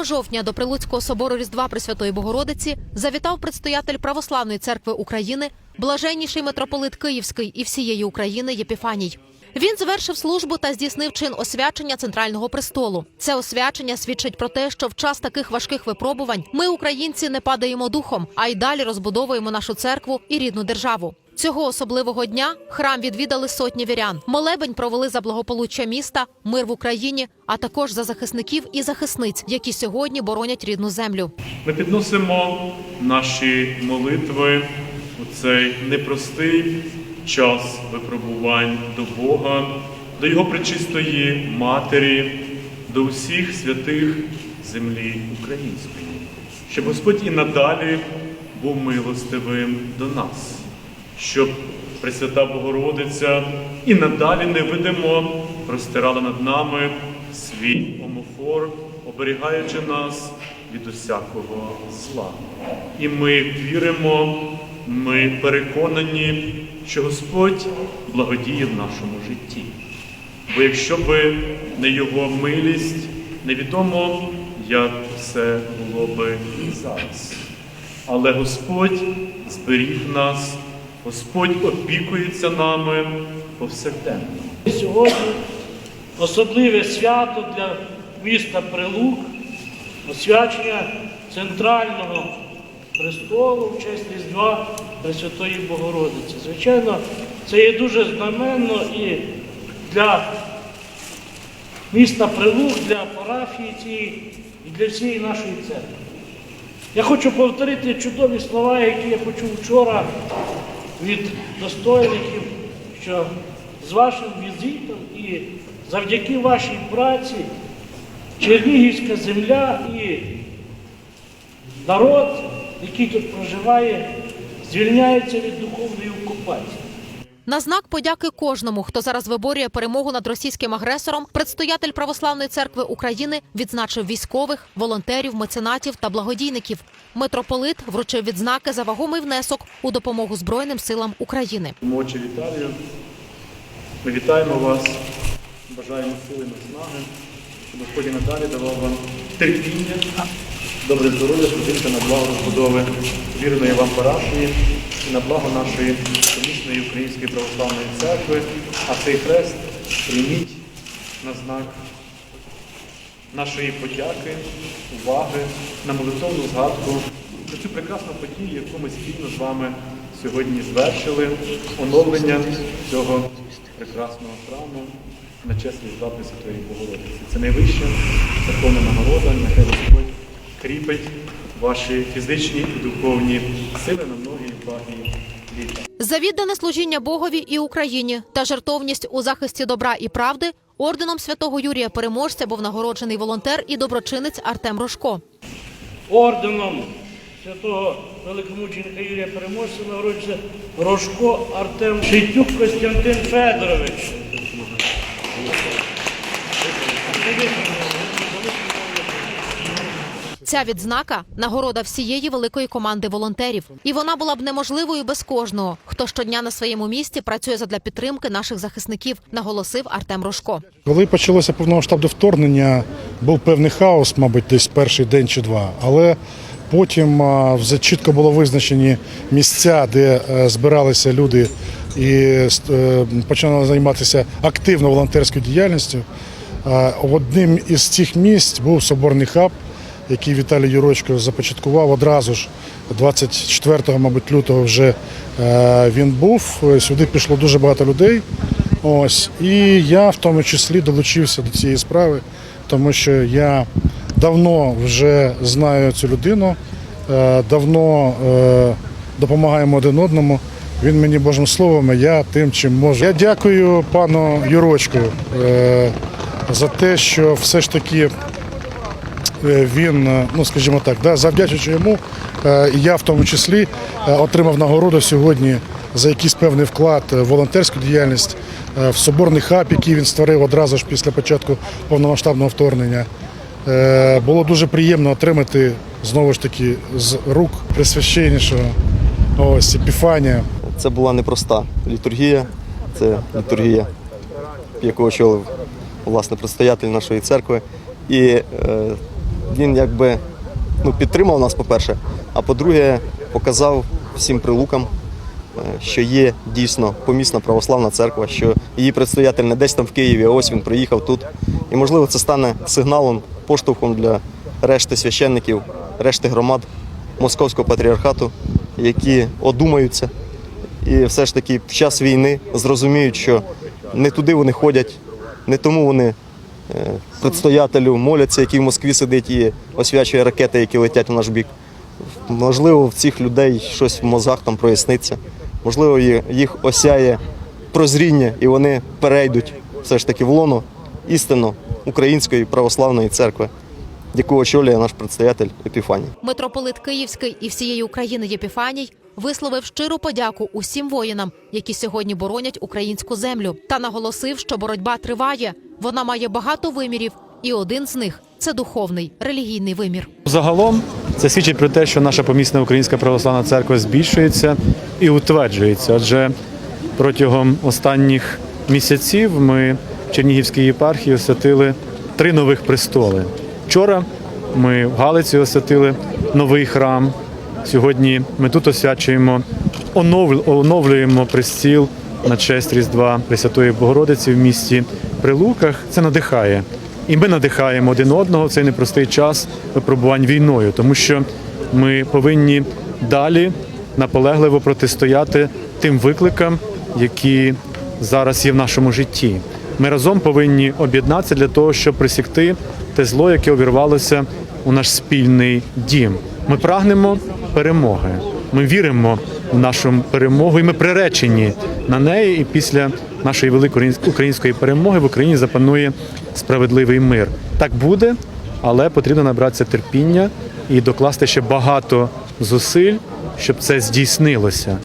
2 жовтня до Прилуцького собору Різдва Пресвятої Богородиці завітав предстоятель Православної церкви України, блаженніший митрополит Київський і всієї України Єпіфаній. Він завершив службу та здійснив чин освячення центрального престолу. Це освячення свідчить про те, що в час таких важких випробувань ми, українці, не падаємо духом, а й далі розбудовуємо нашу церкву і рідну державу. Цього особливого дня храм відвідали сотні вірян. Молебень провели за благополуччя міста, мир в Україні, а також за захисників і захисниць, які сьогодні боронять рідну землю. Ми підносимо наші молитви у цей непростий час випробувань до Бога, до Його пречистої Матері, до усіх святих землі української, щоб Господь і надалі був милостивим до нас, щоб Пресвята Богородиця і надалі невидимо простирала над нами свій омофор, оберігаючи нас від усякого зла. І ми віримо, ми переконані, що Господь благодіє в нашому житті. Бо якщо би не Його милість, невідомо, як все було би зараз. Але Господь зберіг нас, Господь опікується нами повсякденно. Сьогодні особливе свято для міста Прилук, освячення центрального престолу в честь Різдва Пресвятої Богородиці. Звичайно, це є дуже знаменно і для міста Прилук, для парафії цієї і для всієї нашої церкви. Я хочу повторити чудові слова, які я почув вчора від достойників, що з вашим візитом і завдяки вашій праці Чернігівська земля і народ, який тут проживає, звільняється від духовної окупації. На знак подяки кожному, хто зараз виборює перемогу над російським агресором, предстоятель Православної церкви України відзначив військових, волонтерів, меценатів та благодійників. Митрополит вручив відзнаки за вагомий внесок у допомогу Збройним силам України. Мочі Віталію. Ми вітаємо вас, бажаємо сили наснаги, щоб Господь і надалі давав вам терпіння, добре здоров'я, сподівка на благо розбудови вірної вам парафії і на благо нашої помісної Української православної церкви. А цей хрест прийміть на знак нашої подяки, уваги, на молитовну згадку про цю прекрасну подію, яку ми спільно з вами сьогодні звершили, оновлення цього прекрасного храму на честь Різдва Пресвятої Богородиці. Це найвища церковна нагорода, нехай Господь кріпить ваші фізичні і духовні сили За віддане служіння Богові і Україні та жертовність у захисті добра і правди орденом святого Юрія Переможця був нагороджений волонтер і доброчинець Артем Рожко. Орденом святого великомученика Юрія Переможця нагороджується Рожко Артем Шитюк Костянтин Федорович. Ця відзнака нагорода всієї великої команди волонтерів, і вона була б неможливою без кожного, хто щодня на своєму місці працює задля підтримки наших захисників, наголосив Артем Рожко. Коли почалося повномасштабне вторгнення, був певний хаос, мабуть, десь перший день чи два. Але потім вже чітко було визначені місця, де е, збиралися люди і е, починали займатися активно волонтерською діяльністю. Одним із цих місць був соборний хаб, який Віталій Юрочко започаткував одразу ж 24 мабуть, лютого вже е, він був. Сюди пішло дуже багато людей. Ось і я в тому числі долучився до цієї справи, тому що я давно вже знаю цю людину, е, давно е, допомагаємо один одному. Він мені Божим словом, я тим, чим можу. Я дякую пану Юрочку за те, що все ж таки він, е, ну скажімо так, да, завдячуючи йому, е, я в тому числі е, отримав нагороду сьогодні за якийсь певний вклад в волонтерську діяльність е, в соборний хаб, який він створив одразу ж після початку повномасштабного вторгнення. Е, Було дуже приємно отримати знову ж таки з рук присвященнішого ось Епіфанія. Це була непроста літургія, це літургія, яку очолив власне предстоятель нашої церкви. І е, він якби ну, підтримав нас, по-перше, а по-друге, показав всім прилукам, е, що є дійсно помісна православна церква, що її предстоятель не десь там в Києві, а ось він приїхав тут. І можливо це стане сигналом, поштовхом для решти священників, решти громад Московського патріархату, які одумаються і все ж таки в час війни зрозуміють, що не туди вони ходять, не тому вони предстоятелю моляться, який в Москві сидить і освячує ракети, які летять в наш бік. Можливо, в цих людей щось в мозгах там проясниться. Можливо, їх осяє прозріння, і вони перейдуть все ж таки в лоно істинно української православної церкви, яку очолює наш предстоятель Епіфаній. Митрополит Київський і всієї України Єпіфаній висловив щиру подяку усім воїнам, які сьогодні боронять українську землю, та наголосив, що боротьба триває. Вона має багато вимірів, і один з них це духовний релігійний вимір. Загалом це свідчить про те, що наша помісна українська православна церква збільшується і утверджується. Адже протягом останніх місяців ми в Чернігівській єпархії освятили три нових престоли. Вчора ми в Галиці освятили новий храм. Сьогодні ми тут освячуємо, оновлюємо престіл на честь Різдва Пресвятої Богородиці в місті Прилуках. Це надихає. І ми надихаємо один одного в цей непростий час випробувань війною, тому що ми повинні далі наполегливо протистояти тим викликам, які зараз є в нашому житті. Ми разом повинні об'єднатися для того, щоб присікти те зло, яке увірвалося у наш спільний дім. Ми прагнемо перемоги. Ми віримо в нашу перемогу, і ми приречені на неї. І після нашої великої української перемоги в Україні запанує справедливий мир. Так буде, але потрібно набратися терпіння і докласти ще багато зусиль, щоб це здійснилося.